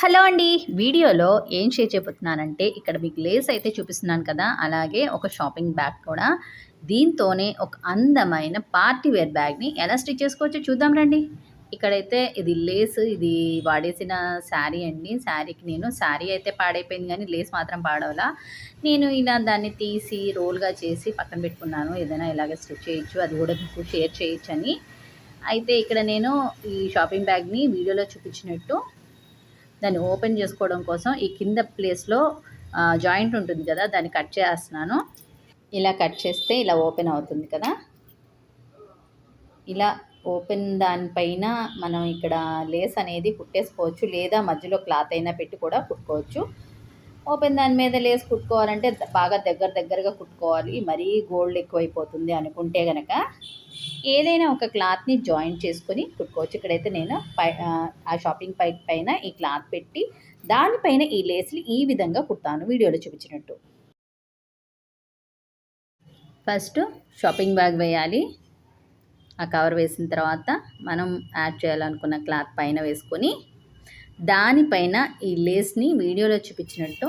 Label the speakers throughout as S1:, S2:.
S1: Hello అండి. వీడియోలో ఏం షేర్ చేయబోతున్నానంటే ఇక్కడ మీకు లేస్ అయితే చూపిస్తున్నాను కదా అలాగే ఒక షాపింగ్ బ్యాగ్ కూడా. దీంతోనే ఒక అందమైన పార్టీ వేర్ బ్యాగ్ని ఎలా స్టిచ్ చేసుకోవచ్చో చూద్దాం రండి. ఇక్కడైతే ఇది లేస్ ఇది వాడేసిన శారీ అండి. శారీకి నేను శారీ అయితే పాడైపోయింది కానీ లేస్ మాత్రం పాడవలా. నేను ఇలా దాన్ని తీసి రోల్గా చేసి పక్కన పెట్టుకున్నాను. ఏదైనా ఇలాగే స్టిచ్ చేయొచ్చు అది కూడా మీకు షేర్ చేయొచ్చు అని అయితే ఇక్కడ నేను ఈ షాపింగ్ బ్యాగ్ని వీడియోలో చూపించినట్టు దాన్ని ఓపెన్ చేసుకోవడం కోసం ఈ కింద ప్లేస్లో జాయింట్ ఉంటుంది కదా దాన్ని కట్ చేస్తున్నాను. ఇలా కట్ చేస్తే ఇలా ఓపెన్ అవుతుంది కదా. ఇలా ఓపెన్ దానిపైన మనం ఇక్కడ లేస్ అనేది కుట్టేసుకోవచ్చు లేదా మధ్యలో క్లాత్ అయినా పెట్టి కూడా కుట్టుకోవచ్చు. ఓపెన్ దాని మీద లేస్ కుట్టుకోవాలంటే బాగా దగ్గర దగ్గరగా కుట్టుకోవాలి. మరీ గోల్డ్ ఎక్కువైపోతుంది అనుకుంటే కనుక ఏదైనా ఒక క్లాత్ని జాయిన్ చేసుకొని కుట్టుకోవచ్చు ఇక్కడైతే నేను పై ఆ షాపింగ్ పై పైన ఈ క్లాత్ పెట్టి దానిపైన ఈ లేస్లు ఈ విధంగా కుడతాను వీడియోలో చూపించినట్టు. ఫస్ట్ షాపింగ్ బ్యాగ్ వేయాలి. ఆ కవర్ వేసిన తర్వాత మనం యాడ్ చేయాలనుకున్న క్లాత్ పైన వేసుకొని దానిపైన ఈ లేస్ని వీడియోలో చూపించినట్టు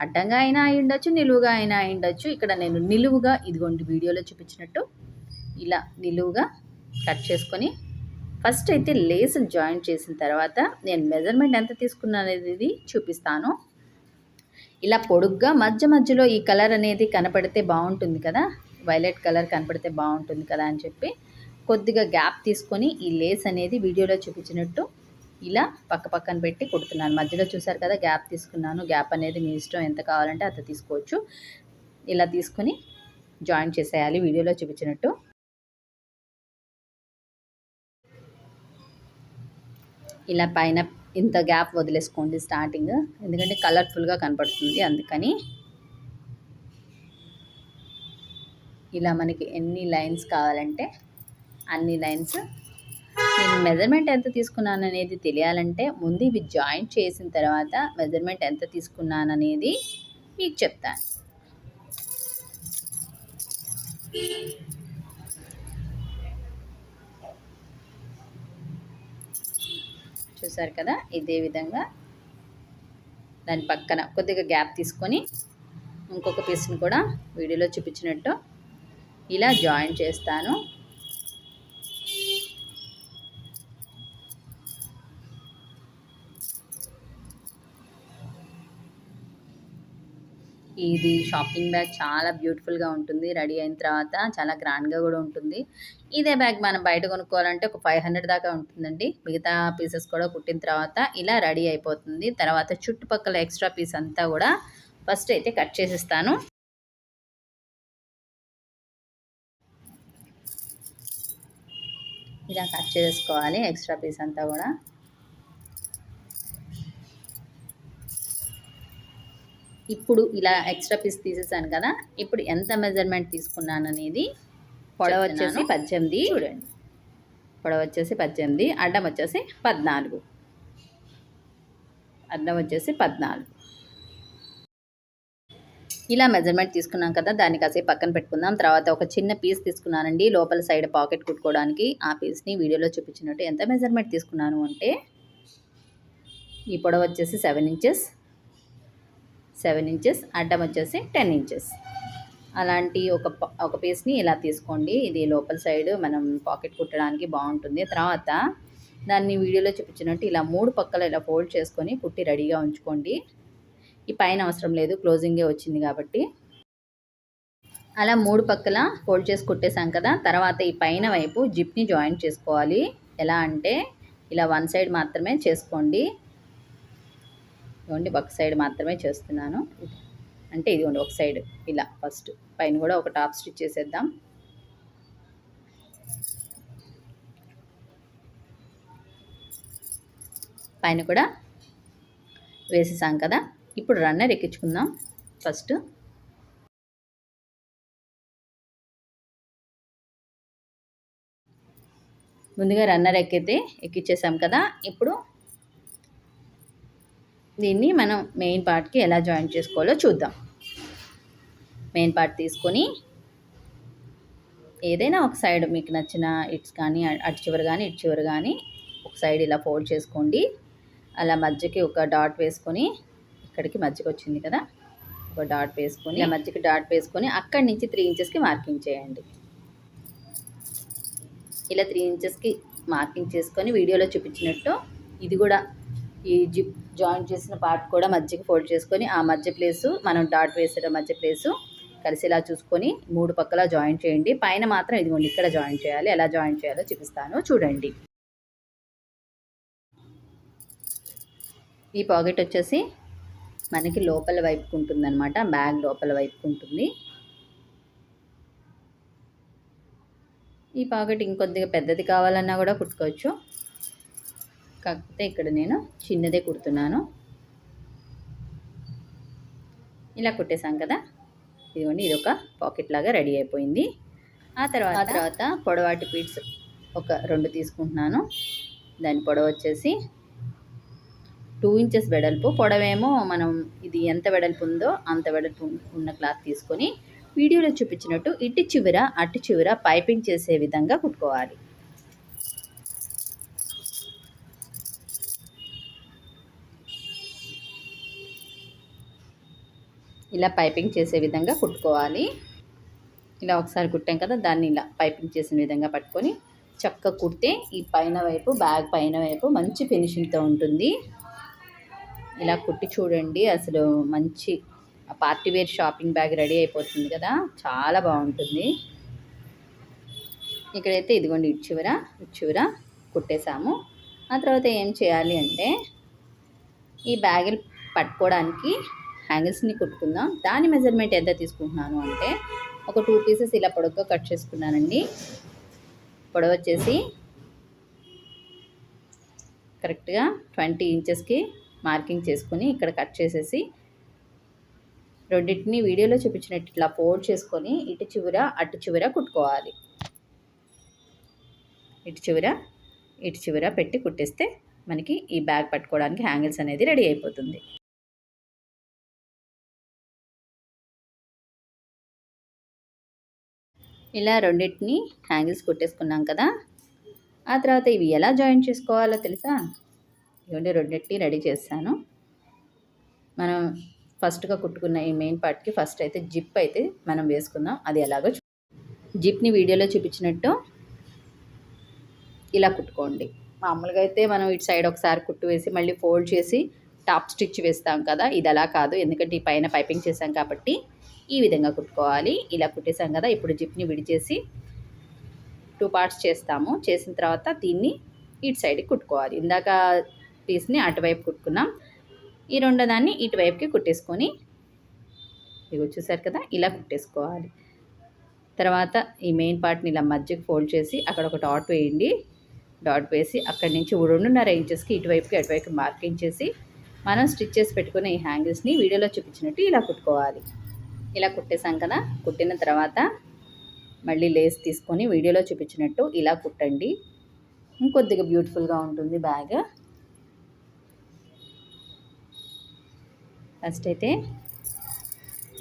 S1: అడ్డంగా అయినా అయి ఉండొచ్చు నిలువుగా అయినా అయి ఉండొచ్చు ఇక్కడ నేను నిలువుగా ఇదిగోండి వీడియోలో చూపించినట్టు ఇలా నిలువుగా కట్ చేసుకొని ఫస్ట్ అయితే లేసులు జాయింట్ చేసిన తర్వాత నేను మెజర్మెంట్ ఎంత తీసుకున్నాను అనేది చూపిస్తాను. ఇలా పొడుగ్గా మధ్య మధ్యలో ఈ కలర్ అనేది కనపడితే బాగుంటుంది కదా వైలెట్ కలర్ కనపడితే బాగుంటుంది కదా అని చెప్పి కొద్దిగా గ్యాప్ తీసుకొని ఈ లేస్ అనేది వీడియోలో చూపించినట్టు ఇలా పక్క పక్కన పెట్టి కుడుతున్నాను. మధ్యలో చూసారు కదా గ్యాప్ తీసుకున్నాను. గ్యాప్ అనేది మీ ఇష్టం ఎంత కావాలంటే అంత తీసుకోవచ్చు. ఇలా తీసుకొని జాయిన్ చేసేయాలి వీడియోలో చూపించినట్టు. ఇలా పైన ఇంత గ్యాప్ వదిలేసుకోండి స్టార్టింగ్. ఎందుకంటే కలర్ఫుల్గా కనపడుతుంది అందుకని. ఇలా మనకి ఎన్ని లైన్స్ కావాలంటే అన్ని లైన్స్. నేను మెజర్మెంట్ ఎంత తీసుకున్నాను అనేది తెలియాలంటే ముందు ఇవి జాయింట్ చేసిన తర్వాత మెజర్మెంట్ ఎంత తీసుకున్నాను అనేది మీకు చెప్తాను. చూసారు కదా? ఇదే విధంగా దాని పక్కన కొద్దిగా గ్యాప్ తీసుకొని ఇంకొక పీస్ని కూడా వీడియోలో చూపించినట్టు ఇలా జాయిన్ చేస్తాను. ఇది షాపింగ్ బ్యాగ్ చాలా బ్యూటిఫుల్గా ఉంటుంది. రెడీ అయిన తర్వాత చాలా గ్రాండ్గా కూడా ఉంటుంది. ఇదే బ్యాగ్ మనం బయట కొనుక్కోవాలంటే ఒక ఫైవ్ హండ్రెడ్ దాకా ఉంటుందండి. మిగతా పీసెస్ కూడా కుట్టిన తర్వాత ఇలా రెడీ అయిపోతుంది. తర్వాత చుట్టుపక్కల ఎక్స్ట్రా పీస్ అంతా కూడా ఫస్ట్ అయితే కట్ చేసిస్తాను. ఇలా కట్ చేసుకోవాలి. ఎక్స్ట్రా పీస్ అంతా కూడా. ఇప్పుడు ఇలా ఎక్స్ట్రా పీస్ తీసేసాను కదా ఇప్పుడు ఎంత మెజర్మెంట్ తీసుకున్నాను అనేది పొడవ వచ్చేసి పద్దెనిమిది. చూడండి. పొడవ వచ్చేసి పద్దెనిమిది అడ్డం వచ్చేసి పద్నాలుగు. అడ్డం వచ్చేసి పద్నాలుగు. ఇలా మెజర్మెంట్ తీసుకున్నాం కదా దాన్ని కాసేపు పక్కన పెట్టుకుందాం. తర్వాత ఒక చిన్న పీస్ తీసుకున్నానండి లోపల సైడ్ పాకెట్ కుట్టుకోవడానికి. ఆ పీస్ని వీడియోలో చూపించినట్టు ఎంత మెజర్మెంట్ తీసుకున్నాను అంటే ఈ పొడవ వచ్చేసి సెవెన్ ఇంచెస్ సెవెన్ ఇంచెస్ అడ్డం వచ్చేసి టెన్ ఇంచెస్. అలాంటి ఒక ఒక పీస్ని ఇలా తీసుకోండి. ఇది లోపల సైడ్ మనం పాకెట్ కుట్టడానికి బాగుంటుంది. తర్వాత దాన్ని వీడియోలో చూపించినట్టు ఇలా మూడు పక్కల ఇలా ఫోల్డ్ చేసుకొని కుట్టి రెడీగా ఉంచుకోండి. ఈ పైన అవసరం లేదు క్లోజింగే వచ్చింది కాబట్టి. అలా మూడు పక్కల ఫోల్డ్ చేసి కుట్టేశాం కదా తర్వాత ఈ పైన వైపు జిప్ని జాయింట్ చేసుకోవాలి. ఎలా అంటే ఇలా వన్ సైడ్ మాత్రమే చేసుకోండి. ఇదిగోండి ఒక సైడ్ మాత్రమే చేస్తున్నాను. అంటే ఇదిగోండి ఒక సైడ్ ఇలా ఫస్ట్ పైన కూడా ఒక టాప్ స్టిచ్ చేసేద్దాం. పైన కూడా వేసేసాం కదా. ఇప్పుడు రన్నర్ ఎక్కించుకుందాం ఫస్ట్ ముందుగా రన్నర్ ఎక్కితే ఎక్కించేసాం కదా. ఇప్పుడు దీన్ని మనం మెయిన్ పార్ట్కి ఎలా జాయిన్ చేసుకోవాలో చూద్దాం. మెయిన్ పార్ట్ తీసుకొని ఏదైనా ఒక సైడ్ మీకు నచ్చిన ఇట్స్ కానీ అటు చివరి కానీ ఇటు చివరి కానీ ఒక సైడ్ ఇలా ఫోల్డ్ చేసుకోండి. అలా మధ్యకి ఒక డాట్ వేసుకొని ఇక్కడికి మధ్యకి వచ్చింది కదా ఒక డాట్ వేసుకొని ఇలా మధ్యకి డాట్ వేసుకొని అక్కడి నుంచి త్రీ ఇంచెస్కి మార్కింగ్ చేయండి. ఇలా త్రీ ఇంచెస్కి మార్కింగ్ చేసుకొని వీడియోలో చూపించినట్టు ఇది కూడా ఈ జిప్ జాయింట్ చేసిన పార్ట్ కూడా మధ్యకి ఫోల్డ్ చేసుకొని ఆ మధ్య ప్లేసు మనం డాట్ వేసిన మధ్య ప్లేసు కలిసేలా చూసుకొని మూడు పక్కల జాయింట్ చేయండి. పైన మాత్రం ఇదిగోండి ఇక్కడ జాయింట్ చేయాలి ఎలా జాయింట్ చేయాలో చూపిస్తాను. చూడండి. ఈ పాకెట్ వచ్చేసి మనకి లోపల వైపుకు ఉంటుందన్నమాట. బ్యాగ్ లోపల వైపుకు ఉంటుంది. ఈ పాకెట్ ఇంకొద్దిగా పెద్దది కావాలన్నా కూడా కుట్టుకోవచ్చు. కాకపోతే ఇక్కడ నేను చిన్నదే కుడుతున్నాను. ఇలా కుట్టేసాం కదా? ఇదిగోండి ఇది ఒక పాకెట్ లాగా రెడీ అయిపోయింది. ఆ తర్వాత తర్వాత పొడవాటి పీట్స్ ఒక రెండు తీసుకుంటున్నాను. దాని పొడవ వచ్చేసి టూ ఇంచెస్ వెడల్పు. పొడవేమో మనం ఇది ఎంత వెడల్పు ఉందో అంత వెడల్పు ఉన్న క్లాత్ తీసుకొని వీడియోలో చూపించినట్టు ఇటు చివర అటు చివర పైపింగ్ చేసే విధంగా కుట్టుకోవాలి. ఇలా పైపింగ్ చేసే విధంగా కుట్టుకోవాలి. ఇలా ఒకసారి కుట్టాం కదా దాన్ని ఇలా పైపింగ్ చేసిన విధంగా పట్టుకొని చక్క కుడితే ఈ పైన వైపు బ్యాగ్ పైన వైపు మంచి ఫినిషింగ్తో ఉంటుంది. ఇలా కుట్టి చూడండి అసలు మంచి party wear shopping bag ready అయిపోతుంది కదా చాలా బాగుంటుంది. ఇక్కడైతే ఇదిగోండి ఇచ్చివర ఇచ్చివర కుట్టేశాము. ఆ తర్వాత ఏం చేయాలి అంటే ఈ బ్యాగులు పట్టుకోవడానికి హ్యాంగిల్స్ని కుట్టుకుందాం. దాని మెజర్మెంట్ ఎంత తీసుకుంటున్నాను అంటే ఒక టూ పీసెస్ ఇలా పొడవుగా కట్ చేసుకున్నానండి. పొడవ వచ్చేసి కరెక్ట్గా ట్వంటీ ఇంచెస్కి మార్కింగ్ చేసుకొని ఇక్కడ కట్ చేసేసి రెండింటిని వీడియోలో చూపించినట్టు ఇట్లా ఫోల్డ్ చేసుకొని ఇటు చివర అటు చివర కుట్టుకోవాలి. ఇటు చివర ఇటు చివర పెట్టి కుట్టేస్తే మనకి ఈ బ్యాగ్ పట్టుకోవడానికి హ్యాంగిల్స్ అనేది రెడీ అయిపోతుంది. ఇలా రెండింటిని హ్యాంగిల్స్ కుట్టేసుకున్నాం కదా. ఆ తర్వాత ఇవి ఎలా జాయిన్ చేసుకోవాలో తెలుసా? ఇవన్నీ రెండింటిని రెడీ చేస్తాను మనం ఫస్ట్గా కుట్టుకున్న ఈ మెయిన్ పార్ట్కి ఫస్ట్ అయితే జిప్ అయితే మనం వేసుకుందాం. అది ఎలాగో జిప్ని వీడియోలో చూపించినట్టు ఇలా కుట్టుకోండి. మామూలుగా అయితే మనం ఇటు సైడ్ ఒకసారి కుట్టు వేసి మళ్ళీ ఫోల్డ్ చేసి టాప్ స్టిచ్ వేస్తాం కదా. ఇది అలా కాదు. ఎందుకంటే ఈ పైన పైపింగ్ చేసాం కాబట్టి ఈ విధంగా కుట్టుకోవాలి. ఇలా కుట్టేసాం కదా ఇప్పుడు జిప్ని విడిచేసి టూ పార్ట్స్ చేస్తాము. చేసిన తర్వాత దీన్ని ఇటు సైడ్కి కుట్టుకోవాలి. ఇందాక పీస్ని అటువైపు కుట్టుకున్నాం. ఈ రెండో దాన్ని ఇటువైపుకి కుట్టేసుకొని ఇవి చూసారు కదా ఇలా కుట్టేసుకోవాలి. తర్వాత ఈ మెయిన్ పార్ట్ని ఇలా మధ్యకి ఫోల్డ్ చేసి అక్కడ ఒక డాట్ వేయండి. డాట్ వేసి అక్కడి నుంచి రెండున్నర ఇంచెస్కి ఇటువైపుకి అటువైపు మార్కింగ్ చేసి మనం స్టిచ్ చేసి పెట్టుకునే ఈ హ్యాంగిల్స్ని వీడియోలో చూపించినట్టు ఇలా కుట్టుకోవాలి. ఇలా కుట్టేసాం కదా కుట్టిన తర్వాత మళ్ళీ లేస్ తీసుకొని వీడియోలో చూపించినట్టు ఇలా కుట్టండి. ఇంకొద్దిగా బ్యూటిఫుల్గా ఉంటుంది బ్యాగ్. ఫస్ట్ అయితే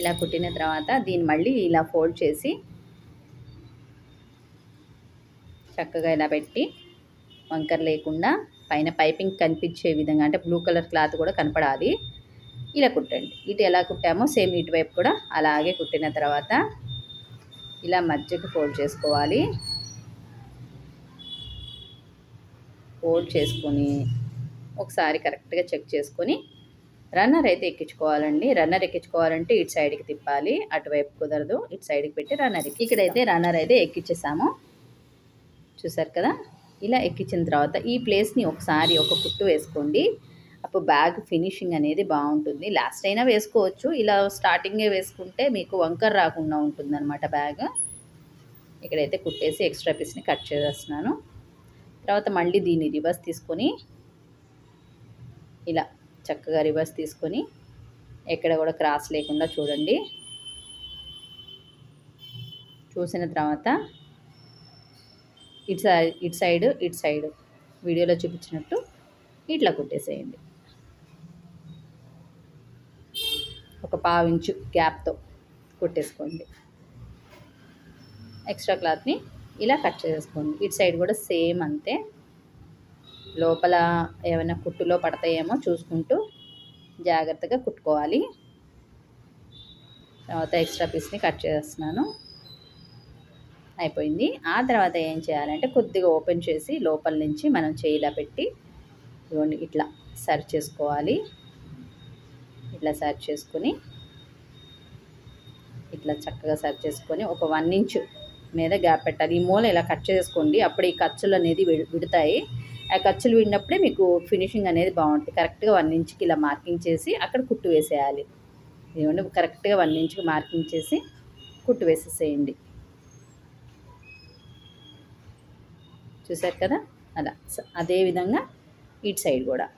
S1: ఇలా కుట్టిన తర్వాత దీన్ని మళ్ళీ ఇలా ఫోల్డ్ చేసి చక్కగా ఇలా పెట్టి వంకర్ లేకుండా పైన పైపింగ్ కనిపించే విధంగా అంటే బ్లూ కలర్ క్లాత్ కూడా కనపడాలి. ఇలా కుట్టండి. ఇటు ఎలా కుట్టామో సేమ్ ఇటువైపు కూడా అలాగే కుట్టిన తర్వాత ఇలా మధ్యకి ఫోల్డ్ చేసుకోవాలి. ఫోల్డ్ చేసుకొని ఒకసారి కరెక్ట్గా చెక్ చేసుకొని రన్నర్ అయితే ఎక్కించుకోవాలండి. రన్నర్ ఎక్కించుకోవాలంటే ఇటు సైడ్కి తిప్పాలి. అటువైపు కుదరదు. ఇటు సైడ్కి పెట్టి రన్నర్ ఎక్కి ఇక్కడైతే రన్నర్ అయితే ఎక్కించేసాము చూసారు కదా? ఇలా ఎక్కించిన తర్వాత ఈ ప్లేస్ని ఒకసారి ఒక కుట్టు వేసుకోండి. అప్పుడు బ్యాగ్ ఫినిషింగ్ అనేది బాగుంటుంది. లాస్ట్ అయినా వేసుకోవచ్చు. ఇలా స్టార్టింగే వేసుకుంటే మీకు వంకర్ రాకుండా ఉంటుంది అనమాట బ్యాగ్. ఇక్కడైతే కుట్టేసి ఎక్స్ట్రా పీస్ని కట్ చేసేస్తున్నాను. తర్వాత మళ్ళీ దీన్ని రివర్స్ తీసుకొని ఇలా చక్కగా రివర్స్ తీసుకొని ఎక్కడ కూడా క్రాస్ లేకుండా చూడండి. చూసిన తర్వాత ఇటు సైడ్ ఇటు సైడ్ ఇటు సైడ్ వీడియోలో చూపించినట్టు ఇట్లా కుట్టేసేయండి. ఒక పావు ఇంచు గ్యాప్తో కుట్టేసుకోండి. ఎక్స్ట్రా క్లాత్ని ఇలా కట్ చేసుకోండి ఇటు సైడ్ కూడా సేమ్ అంతే. లోపల ఏమైనా కుట్టులో పడతాయేమో చూసుకుంటూ జాగ్రత్తగా కుట్టుకోవాలి. తర్వాత ఎక్స్ట్రా పీస్ని కట్ చేస్తున్నాను. అయిపోయింది. ఆ తర్వాత ఏం చేయాలంటే కొద్దిగా ఓపెన్ చేసి లోపల నుంచి మనం చేయిలా పెట్టి ఇవ్వండి ఇట్లా సర్వ్ చేసుకోవాలి. ఇట్లా సర్వ్ చేసుకొని ఇట్లా చక్కగా సర్వ్ చేసుకొని ఒక వన్ ఇంచ్ మీద గ్యాప్ పెట్టాలి. ఈ మూల ఇలా కట్ చేసుకోండి. అప్పుడు ఈ ఖర్చులు అనేది విడతాయి. ఆ ఖర్చులు విడినప్పుడే మీకు ఫినిషింగ్ అనేది బాగుంటుంది. కరెక్ట్గా వన్ ఇంచ్కి ఇలా మార్కింగ్ చేసి అక్కడ కుట్టు వేసేయాలి. ఇదిగోండి కరెక్ట్గా వన్ ఇంచ్కి మార్కింగ్ చేసి కుట్టు వేసేసేయండి. చూసారు కదా? అలా. అదేవిధంగా ఇటు సైడ్ కూడా.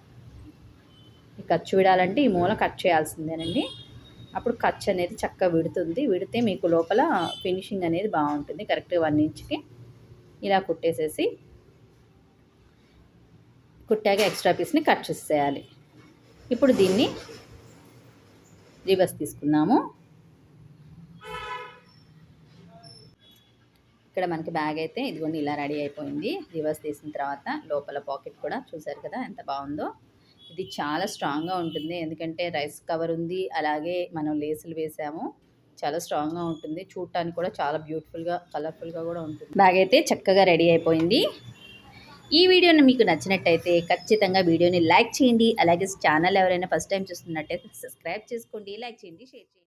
S1: ఖర్చు విడాలంటే ఈ మూల కట్ చేయాల్సిందేనండి. అప్పుడు ఖర్చు అనేది చక్కగా విడుతుంది. విడితే మీకు లోపల ఫినిషింగ్ అనేది బాగుంటుంది. కరెక్ట్గా వన్ ఇంచ్కి ఇలా కుట్టేసేసి కుట్టాక ఎక్స్ట్రా పీస్ని కట్ చేసేయాలి. ఇప్పుడు దీన్ని రివర్స్ తీసుకుందాము. ఇక్కడ మనకి బ్యాగ్ అయితే ఇదిగోండి ఇలా రెడీ అయిపోయింది. రివర్స్ తీసిన తర్వాత లోపల పాకెట్ కూడా చూసారు కదా ఎంత బాగుందో. ఇది చాలా స్ట్రాంగ్గా ఉంటుంది. ఎందుకంటే రైస్ కవర్ ఉంది అలాగే మనం లేసులు వేసాము. చాలా స్ట్రాంగ్గా ఉంటుంది. చూడటానికి కూడా చాలా బ్యూటిఫుల్గా కలర్ఫుల్గా కూడా ఉంటుంది. బ్యాగ్ అయితే చక్కగా రెడీ అయిపోయింది. ఈ వీడియోని మీకు నచ్చినట్టయితే ఖచ్చితంగా వీడియోని లైక్ చేయండి. అలాగే ఛానల్ ఎవరైనా ఫస్ట్ టైం చూస్తున్నట్టయితే సబ్స్క్రైబ్ చేసుకోండి. లైక్ చేయండి షేర్ చేయండి.